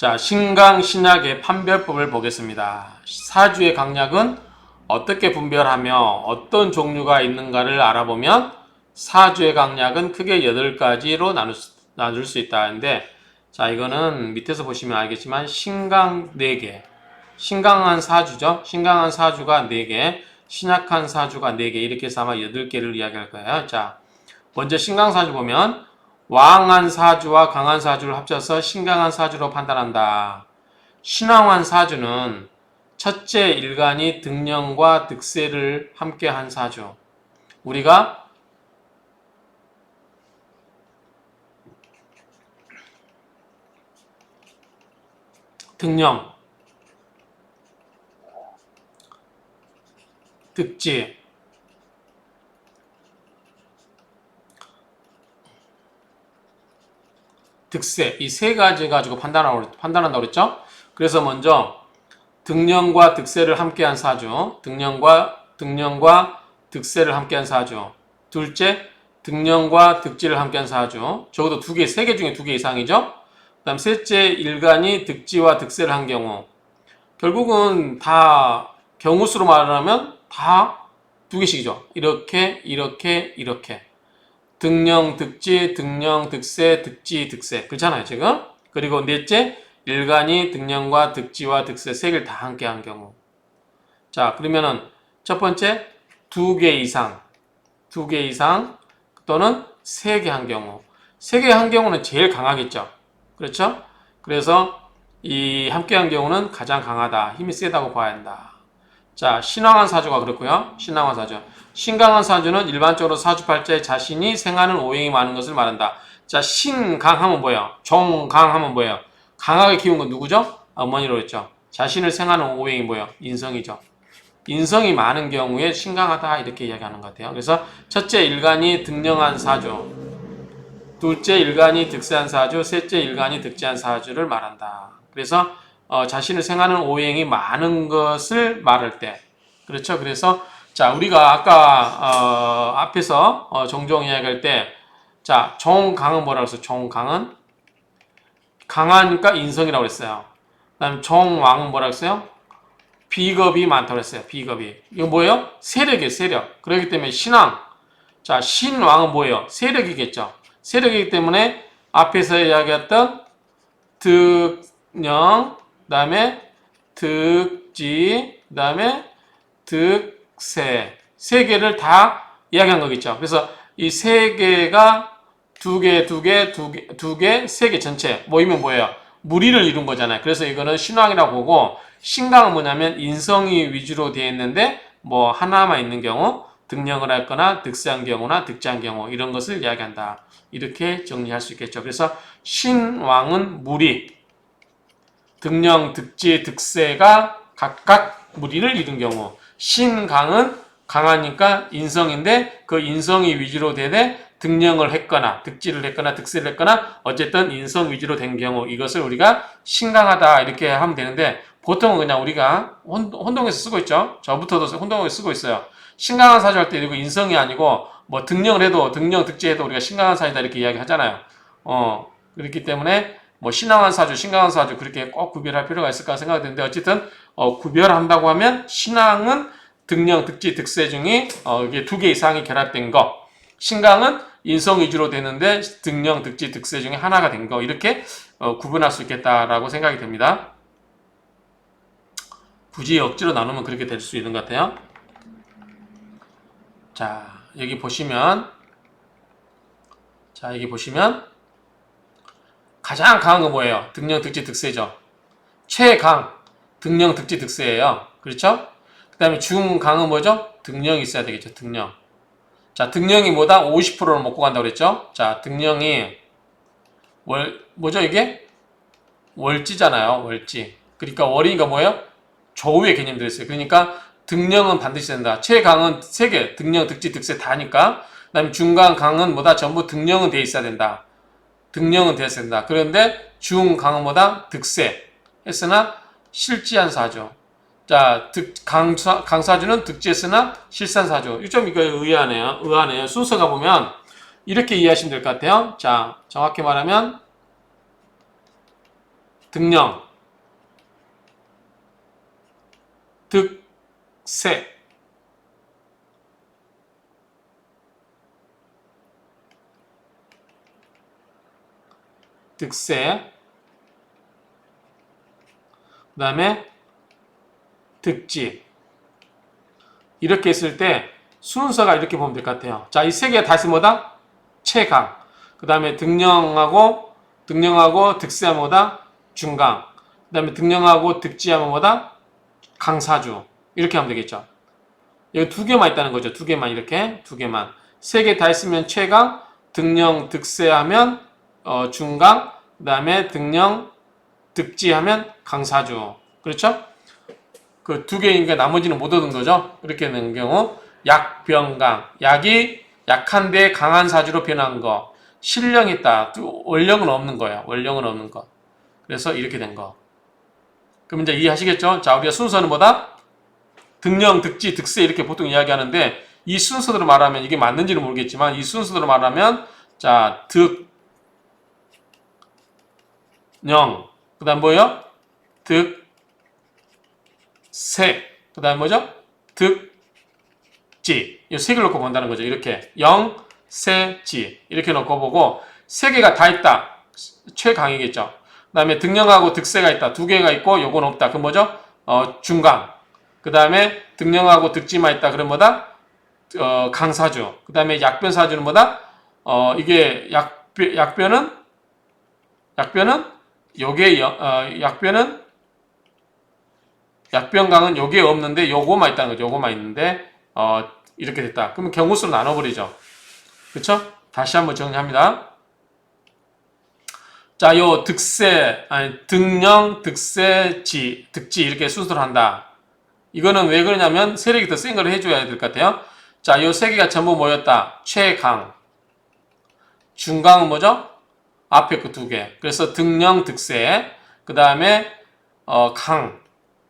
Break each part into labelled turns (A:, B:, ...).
A: 자, 신강 신약의 판별법을 보겠습니다. 사주의 강약은 어떻게 분별하며 어떤 종류가 있는가를 알아보면 사주의 강약은 크게 8가지로 나눌 수, 나눌 수 있다 하는데 자, 이거는 밑에서 보시면 알겠지만 신강 4개. 신강한 사주죠. 신강한 사주가 4개, 신약한 사주가 4개 이렇게 해서 아마 8개를 이야기할 거예요. 자, 먼저 신강 사주 보면 왕한 사주와 강한 사주를 합쳐서 신강한 사주로 판단한다. 신왕한 사주는 첫째 일간이 등령과 득세를 함께 한 사주. 우리가 등령, 득지, 득세 이 세 가지 가지고 판단하고 판단한다고 그랬죠. 그래서 먼저 등령과 득세를 함께한 사주, 등령과 등령과 득세를 함께한 사주. 둘째, 등령과 득지를 함께한 사주. 적어도 두 개, 세 개 중에 두 개 이상이죠. 그다음 셋째, 일간이 득지와 득세를 한 경우. 결국은 다 경우수로 말하면 다 두 개씩이죠. 이렇게, 이렇게, 이렇게. 등령, 득지, 등령, 득세, 득지, 득세. 그렇잖아요, 지금. 그리고 넷째, 일간이 등령과 득지와 득세 세 개를 다 함께 한 경우. 자, 그러면은 첫 번째, 두 개 이상, 두 개 이상 또는 세 개 한 경우. 세 개 한 경우는 제일 강하겠죠. 그렇죠? 그래서 이 함께 한 경우는 가장 강하다. 힘이 세다고 봐야 한다. 자, 신왕한 사주가 그렇고요. 신왕한 사주. 신강한 사주는 일반적으로 사주팔자에 자신이 생하는 오행이 많은 것을 말한다. 자, 신강하면 뭐예요? 종강하면 뭐예요? 강하게 키운 건 누구죠? 어머니로 했죠. 자신을 생하는 오행이 뭐예요? 인성이죠. 인성이 많은 경우에 신강하다 이렇게 이야기하는 것 같아요. 그래서 첫째 일간이 등령한 사주, 둘째 일간이 득세한 사주, 셋째 일간이 득지한 사주를 말한다. 그래서 어, 자신을 생하는 오행이 많은 것을 말할 때 그렇죠. 그래서 자 우리가 아까 어, 앞에서 어, 종종 이야기할 때자 종강은 뭐라고 했어요? 종강은 강하니까 인성이라고 했어요. 그다음 종왕은 뭐라고 했어요? 비겁이 많다고 했어요. 비겁이 이거 뭐예요? 세력이에요. 세력. 그렇기 때문에 신왕 자 신왕은 뭐예요? 세력이겠죠. 세력이기 때문에 앞에서 이야기했던 득령 그 다음에 득지, 그 다음에 득세 세 개를 다 이야기한 거겠죠. 그래서 이 세 개가 두 개, 두 개, 두 개, 두 개, 세 개 전체 모이면 뭐예요? 무리를 이룬 거잖아요. 그래서 이거는 신왕이라고 보고 신강은 뭐냐면 인성이 위주로 되어 있는데 뭐 하나만 있는 경우 등령을 했거나 득세한 경우나 득지한 경우 이런 것을 이야기한다. 이렇게 정리할 수 있겠죠. 그래서 신왕은 무리, 등령, 득지, 득세가 각각 무리를 이룬 경우 신강은 강하니까 인성인데 그 인성이 위주로 되되 등령을 했거나 득지를 했거나 득세를 했거나 어쨌든 인성 위주로 된 경우 이것을 우리가 신강하다 이렇게 하면 되는데 보통은 그냥 우리가 혼, 혼동해서 쓰고 있죠. 저부터도 혼동해서 쓰고 있어요. 신강한 사주 할 때 이거 인성이 아니고 뭐 등령을 해도 등령 득지해도 우리가 신강한 사주다 이렇게 이야기 하잖아요. 어 그렇기 때문에 뭐 신앙한 사주, 신강한 사주 그렇게 꼭 구별할 필요가 있을까 생각이 드는데 어쨌든 어, 구별한다고 하면 신앙은 등령, 득지, 득세 중에 어, 이게 두 개 이상이 결합된 거, 신강은 인성 위주로 되는데 등령, 득지, 득세 중에 하나가 된 거 이렇게 어, 구분할 수 있겠다라고 생각이 됩니다. 굳이 억지로 나누면 그렇게 될 수 있는 것 같아요. 자 여기 보시면 자 여기 보시면 가장 강한 거 뭐예요? 등령, 득지, 득세죠. 최강, 등령, 득지, 득세예요. 그렇죠? 그 다음에 중강은 뭐죠? 등령이 있어야 되겠죠. 등령. 자, 등령이 뭐다? 50%를 먹고 간다고 그랬죠? 자, 등령이 월, 뭐죠, 이게? 월지잖아요. 월지. 그러니까 월이니까 뭐예요? 조우의 개념 들어있어요. 그러니까 등령은 반드시 된다. 최강은 3개. 등령, 득지, 득세 다니까. 그 다음에 중강, 강은 뭐다? 전부 등령은 돼 있어야 된다. 등령은 된다. 그런데 중강보다 득세 했으나 실지한 사주. 자, 득, 강사, 강사주는 득지했으나 실산사주. 좀 이거 의아하네요. 의아하네요. 순서가 보면 이렇게 이해하시면 될 것 같아요. 자, 정확히 말하면 등령, 득세, 득세, 그 다음에 득지. 이렇게 했을 때 순서가 이렇게 보면 될 것 같아요. 자, 이 세 개가 다시 뭐다? 최강. 그 다음에 등령하고, 등령하고 득세하면 뭐다? 중강. 그 다음에 등령하고 득지하면 뭐다? 강사주. 이렇게 하면 되겠죠. 여기 두 개만 있다는 거죠. 두 개만 이렇게. 두 개만. 세 개 다 있으면 최강, 등령, 득세하면 어, 중강, 그 다음에 등령, 득지하면 강사주. 그렇죠? 그 두 개니까 나머지는 못 얻은 거죠. 그렇게 된 경우 약병강 약이 약한데 강한 사주로 변한 거 신령 있다. 또 원령은 없는 거예요. 원령은 없는 거. 그래서 이렇게 된 거. 그럼 이제 이해하시겠죠? 자, 우리가 순서는 뭐다? 등령, 득지, 득세 이렇게 보통 이야기하는데 이 순서대로 말하면 이게 맞는지는 모르겠지만 이 순서대로 말하면 자, 득, 령, 그 다음 뭐요? 득, 세, 그 다음 뭐죠? 득, 지. 이 세 개를 놓고 본다는 거죠. 이렇게. 영, 세, 지. 이렇게 놓고 보고 세 개가 다 있다. 최강이겠죠. 그 다음에 등령하고 득세가 있다. 두 개가 있고 요건 없다. 그럼 뭐죠? 어, 중강. 그 다음에 등령하고 득지만 있다. 그럼 뭐다? 어, 강사주. 그 다음에 약변사주는 뭐다? 어, 이게 약변, 약변은 약변은 요게 여- 어, 약변은 약변강은 요게 없는데 요거만 있다는 거죠. 요거만 있는데 어, 이렇게 됐다. 그러면 경우수로 나눠버리죠. 그쵸? 다시 한번 정리합니다. 자, 요 득세, 아니, 등령, 득세, 지, 득지 이렇게 순서로 한다. 이거는 왜 그러냐면 세력이 더 센 걸 해줘야 될 것 같아요. 자, 요 세 개가 전부 모였다. 최강. 중강은 뭐죠? 앞에 그 두 개. 그래서 등령, 득세. 그 다음에, 어, 강.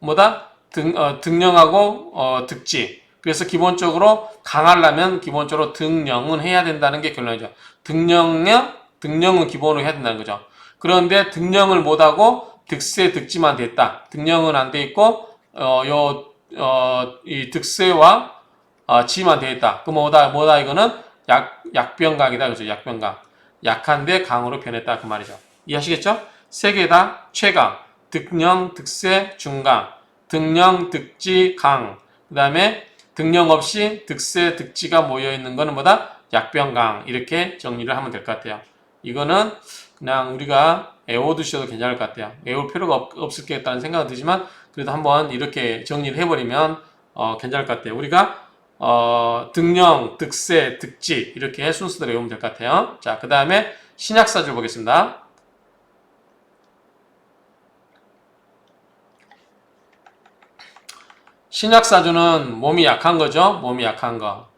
A: 뭐다? 등, 어, 등령하고, 어, 득지. 그래서 기본적으로 강하려면 기본적으로 등령은 해야 된다는 게 결론이죠. 등령은, 등령은 기본으로 해야 된다는 거죠. 그런데 등령을 못하고 득세, 득지만 됐다. 등령은 안 돼 있고, 어, 요, 어, 이 득세와 어, 지만 돼 있다. 그럼 뭐다, 뭐다, 이거는 약, 약병강이다. 그죠? 약병강. 약한데 강으로 변했다. 그 말이죠. 이해하시겠죠? 세 개 다 최강. 득령, 득세, 중강. 등령, 득지, 강. 그 다음에 등령 없이 득세, 득지가 모여 있는 거는 뭐다? 약병강. 이렇게 정리를 하면 될 것 같아요. 이거는 그냥 우리가 외워두셔도 괜찮을 것 같아요. 외울 필요가 없, 없을 것 같다는 생각은 들지만 그래도 한번 이렇게 정리를 해버리면 어, 괜찮을 것 같아요. 우리가 어, 등령, 득세, 득지 이렇게 순서대로 외우면 될 것 같아요. 자, 그 다음에 신약사주 보겠습니다. 신약사주는 몸이 약한 거죠. 몸이 약한 거.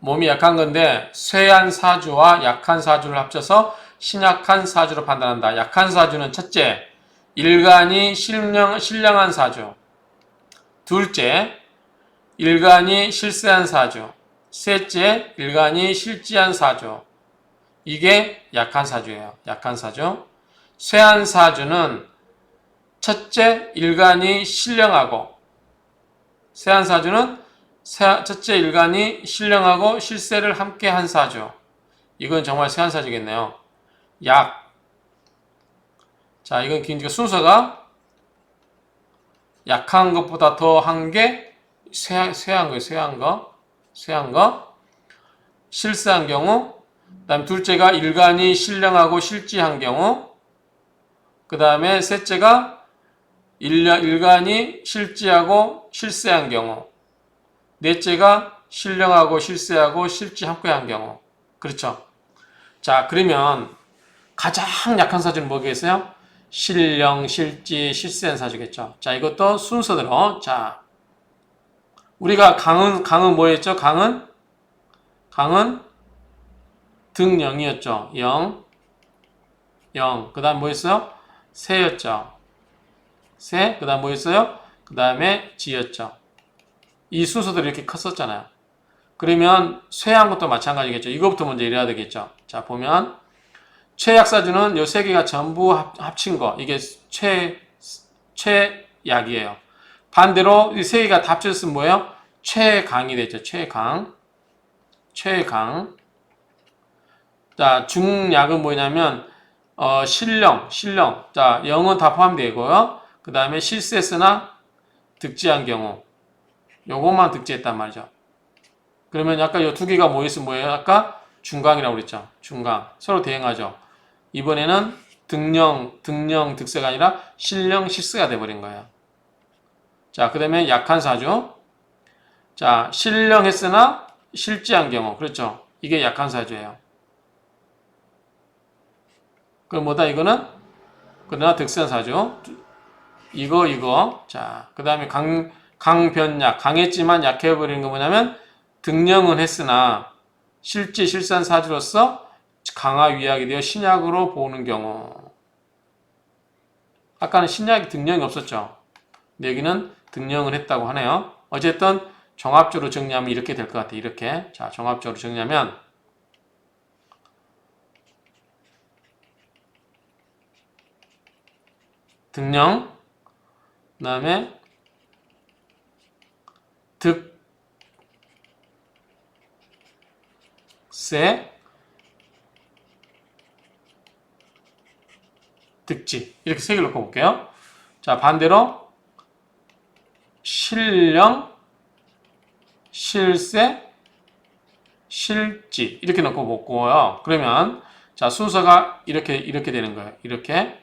A: 몸이 약한 건데 쇠한 사주와 약한 사주를 합쳐서 신약한 사주로 판단한다. 약한 사주는 첫째, 일간이 신령, 신령한 사주. 둘째, 일간이 실세한 사주. 셋째, 일간이 실지한 사주. 이게 약한 사주예요. 약한 사주. 쇠한 사주는 첫째, 일간이 신령하고 쇠한 사주는 세- 첫째 일간이 신령하고 실세를 함께 한 사주. 이건 정말 쇠한 사주겠네요. 약. 자, 이건 기니까 순서가 약한 것보다 더 한게 쇠한, 거예요. 쇠한 거. 쇠한 거. 실세한 경우. 그 다음 둘째가 일간이 신령하고 실지한 경우. 그 다음에 셋째가 일간- 일간이 실지하고 실세한 경우. 넷째가 신령하고 실세하고 실지 함께 한 경우. 그렇죠. 자, 그러면 가장 약한 사주는 뭐겠어요? 신령, 실지, 실세한 사주겠죠. 자, 이것도 순서대로. 자, 우리가 강은, 강은 뭐였죠? 강은? 강은 등영이었죠. 영. 영. 그 다음 뭐였어요? 세였죠. 세. 그 다음 뭐였어요? 그 다음에 지였죠. 이 순서대로 이렇게 컸었잖아요. 그러면 쇠한 것도 마찬가지겠죠. 이거부터 먼저 이래야 되겠죠. 자, 보면 최약사주는 요 세 개가 전부 합, 합친 거. 이게 최, 최약이에요. 반대로 이 세 개가 다 합쳐졌으면 뭐예요? 최강이 되죠. 최강. 최강. 자, 중약은 뭐냐면, 어, 신령, 신령. 자, 영은 다 포함되고요. 그 다음에 실세스나 득지한 경우. 요것만 득지했단 말이죠. 그러면 아까 요두 개가 모였으면 뭐예요? 아까 중강이라고 그랬죠. 중강. 서로 대응하죠. 이번에는 등령, 등령, 득세가 아니라 신령, 실세가 돼버린 거예요. 자, 그 다음에 약한 사주. 자, 신령했으나 실지한 경우. 그렇죠. 이게 약한 사주예요. 그럼 뭐다, 이거는? 그러나 득세한 사주. 이거, 이거. 자, 그 다음에 강, 강변약. 강했지만 약해버리는 거 뭐냐면, 등령은 했으나, 실지, 실산 사주로서 강화 위약이 되어 신약으로 보는 경우. 아까는 신약이 등령이 없었죠. 근데 여기는 등령을 했다고 하네요. 어쨌든 종합적으로 정리하면 이렇게 될 것 같아요. 이렇게. 자, 종합적으로 정리하면 등령 그 다음에 득세 득지 이렇게 세 개를 놓고 볼게요. 자 반대로 신령 실세 실지 이렇게 놓고 볼고요. 그러면 자 순서가 이렇게 이렇게 되는 거예요. 이렇게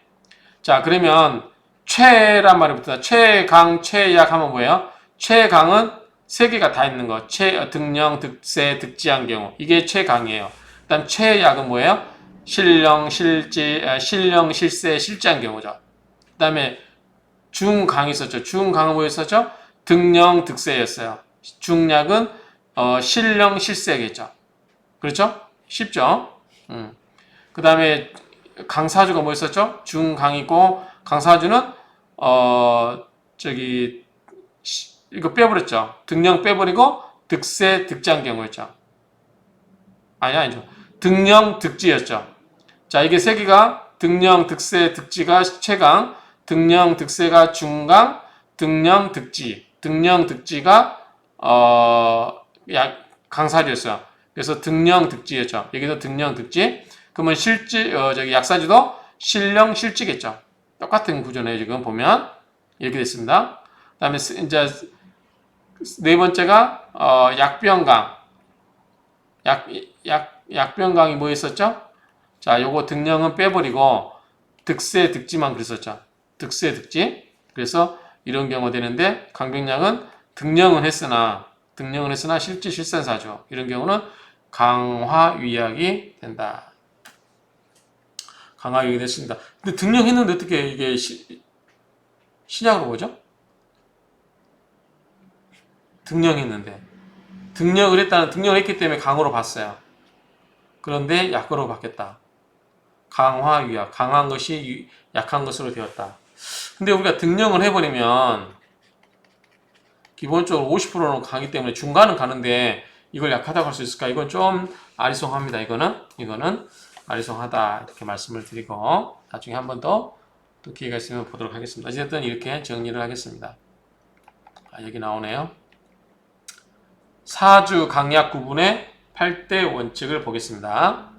A: 자 그러면 최란 말이 붙다. 최강 최약 하면 뭐예요? 최강은 세 개가 다 있는 거. 최 어, 등령 득세 득지한 경우 이게 최강이에요. 그다음 최약은 뭐예요? 신령 실지 아, 신령 실세 실지한 경우죠. 그다음에 중강이 있었죠. 중강은 뭐였었죠? 등령 득세였어요. 중약은 어, 신령 실세겠죠. 그렇죠? 쉽죠? 음. 그 다음에 강사주가 뭐였었죠? 중강이고 강사주는 어 저기 시- 이거 빼버렸죠. 등령 빼버리고 득세 득장 경우였죠. 아니 아니죠. 등령 득지였죠. 자 이게 세 개가 등령 득세 득지가 최강, 등령 득세가 중강, 등령 득지, 등령 득지가 어 약 강사주였어요. 그래서 등령 득지였죠. 여기서 등령 득지. 그러면 실지 어 저기 약사주도 신령 실지겠죠. 똑같은 구조네요. 지금 보면 이렇게 됐습니다. 그다음에 스- 이제 네 번째가 어 약병강. 약, 약, 약병강이 뭐 있었죠? 자, 요거 등령은 빼버리고 득세, 득지만 그랬었죠. 득세, 득지. 그래서 이런 경우 되는데 강병약은 등령은 했으나 등령은 했으나 실지 실산사죠. 이런 경우는 강화 위약이 된다. 강화 위약이 됐습니다. 근데 등령했는데 어떻게 이게 시, 신약으로 보죠? 등령했는데 등령을 했다는 등령을 했기 때문에 강으로 봤어요. 그런데 약으로 바뀌었다. 강화 위약 강한 것이 유- 약한 것으로 되었다. 근데 우리가 등령을 해버리면 기본적으로 50%는 가기 때문에 중간은 가는데 이걸 약하다고 할 수 있을까? 이건 좀 아리송합니다. 이거는 이거는 아리송하다 이렇게 말씀을 드리고 나중에 한 번 더 또 기회가 있으면 보도록 하겠습니다. 어쨌든 이렇게 정리를 하겠습니다. 아, 여기 나오네요. 사주 강약 구분의 8대 원칙을 보겠습니다.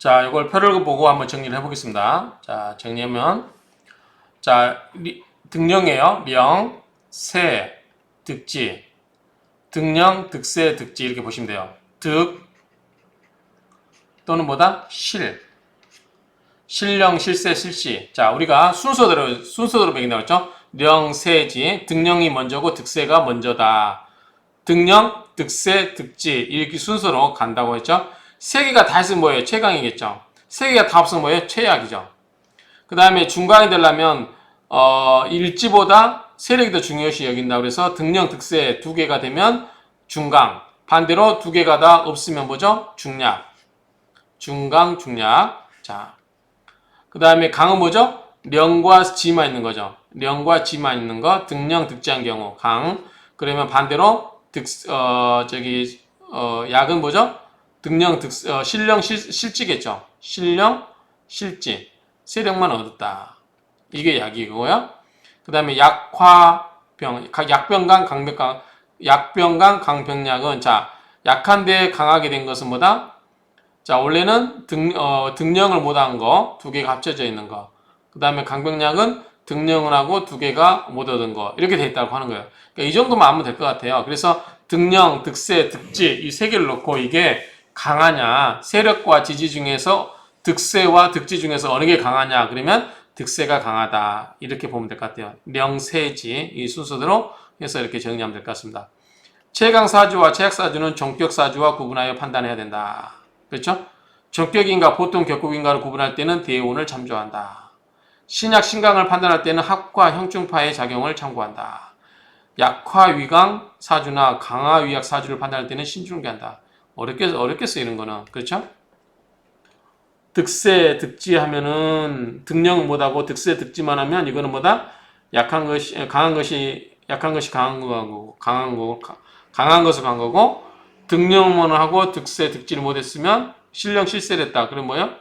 A: 자, 이걸 표를 보고 한번 정리를 해보겠습니다. 자, 정리하면, 자, 리- 등령이에요. 령, 세, 득지. 등령, 득세, 득지. 이렇게 보시면 돼요. 득, 또는 뭐다? 실. 신령, 실세, 실시. 자, 우리가 순서대로, 순서대로 매긴다 그랬죠? 령, 세지. 등령이 먼저고 득세가 먼저다. 등령, 득세, 득지. 이렇게 순서로 간다고 했죠? 세 개가 다 있으면 뭐예요? 최강이겠죠? 세 개가 다 없으면 뭐예요? 최약이죠? 그 다음에 중강이 되려면, 어, 일지보다 세력이 더 중요시 여긴다. 그래서 등령, 득세 두 개가 되면 중강. 반대로 두 개가 다 없으면 뭐죠? 중약. 중강, 중약. 자. 그 다음에 강은 뭐죠? 령과 지만 있는 거죠. 령과 지만 있는 거 등령 득지한 경우 강. 그러면 반대로 득 어 저기 어 약은 뭐죠? 등령 득 어, 실령 실, 실지겠죠. 실령 실지 세력만 얻었다. 이게 약이고요. 그 다음에 약화병 각 약병강 강병강 약병강 강병약은 자 약한데 강하게 된 것은 뭐다? 자 원래는 등 어, 등령을 못한 거 두 개가 합쳐져 있는 거. 그 다음에 강병약은 등령을 하고 두 개가 못 얻은 거 이렇게 돼 있다고 하는 거예요. 그러니까 이 정도만 알면 될 것 같아요. 그래서 등령, 득세, 득지 이 세 개를 놓고 이게 강하냐 세력과 지지 중에서 득세와 득지 중에서 어느 게 강하냐 그러면 득세가 강하다 이렇게 보면 될 것 같아요. 명세지 이 순서대로 해서 이렇게 정리하면 될 것 같습니다. 최강 사주와 최악 사주는 전격 사주와 구분하여 판단해야 된다. 그렇죠? 전격인가 보통 격국인가를 구분할 때는 대운을 참조한다. 신약 신강을 판단할 때는 합과 형충파의 작용을 참고한다. 약화 위강 사주나 강화 위약 사주를 판단할 때는 신중기한다. 어렵게 어렵겠어 이런 거는 그렇죠? 득세 득지 하면은 등령 못하고 득세 득지만 하면 이거는 뭐다 약한 것이 강한 것이 약한 것이 강한 거고 강한 거 강한 것을 강한 거고 등령만 하고 득세 득지를 못했으면 신령 실세됐다. 그럼 뭐요?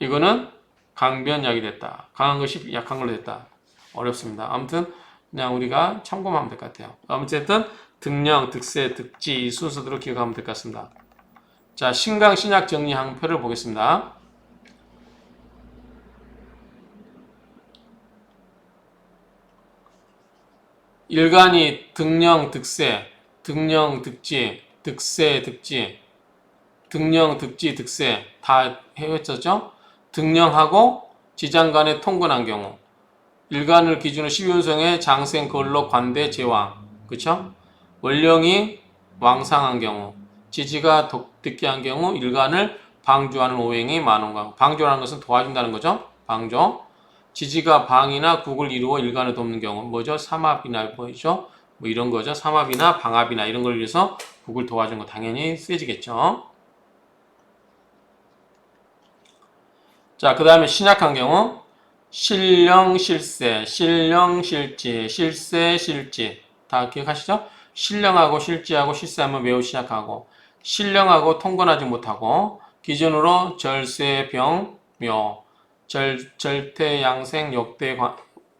A: 이거는 강변약이 됐다. 강한 것이 약한 걸로 됐다. 어렵습니다. 아무튼 그냥 우리가 참고하면 될 것 같아요. 아무튼 등령, 득세, 득지 이 순서대로 기억하면 될 것 같습니다. 자, 신강 신약 정리 항표를 보겠습니다. 일간이 등령, 득세, 등령, 득지, 득세, 득지, 등령, 득지, 득세 다 해왔었죠? 등령하고 지장간에 통근한 경우 일간을 기준으로 12운성의 장생, 걸로, 관대, 제왕 그쵸? 원령이 왕상한 경우 지지가 독특한 경우 일간을 방조하는 오행이 거 방조라는 것은 도와준다는 거죠 방조 지지가 방이나 국을 이루어 일간을 돕는 경우 뭐죠? 삼합이나 뭐죠? 뭐 이런 거죠 삼합이나 방합이나 이런 걸 위해서 국을 도와준 거 당연히 세지겠죠 자, 그 다음에 신약한 경우 신령 실세, 신령 실지, 실세 실지 다 기억하시죠? 신령하고 실지하고 실세하면 매우 신약하고 신령하고 통근하지 못하고 기준으로 절세 병묘. 절 절태 양생 역대 관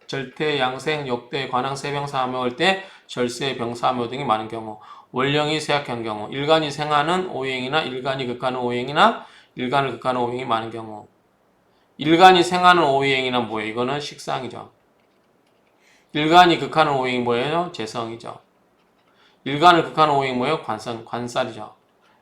A: 절태 양생 역대 관왕 세병 사묘 할때 절세 병 사묘 등이 많은 경우. 원령이 세약한 경우. 일간이 생하는 오행이나 일간이 극하는 오행이나 일간을 극하는 오행이 많은 경우 일간이 생하는 오행이나 뭐예요? 이거는 식상이죠. 일간이 극하는 오행이 뭐예요? 재성이죠. 일간을 극하는 오행이 뭐예요? 관산, 관살이죠.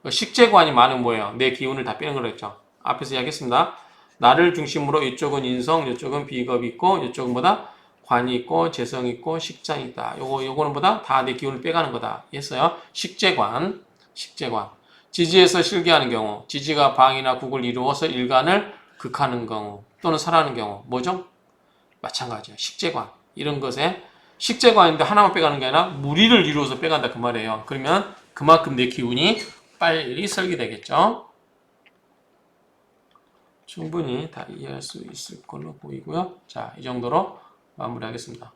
A: 식재관이 많은 뭐예요? 내 기운을 다 빼는 거랬죠. 앞에서 이야기했습니다. 나를 중심으로 이쪽은 인성, 이쪽은 비겁이 있고, 이쪽은 뭐다? 관이 있고, 재성이 있고, 식장이 있다. 요거, 요거는 뭐다? 다 내 기운을 빼가는 거다. 했어요. 식재관, 식재관. 지지에서 실기하는 경우, 지지가 방이나 국을 이루어서 일간을 극하는 경우 또는 살아는 경우 뭐죠? 마찬가지예요. 식재관 이런 것에 식재관인데 하나만 빼가는 게 아니라 무리를 이루어서 빼간다 그 말이에요. 그러면 그만큼 내 기운이 빨리 설계되겠죠. 충분히 다 이해할 수 있을 걸로 보이고요. 자, 이 정도로 마무리하겠습니다.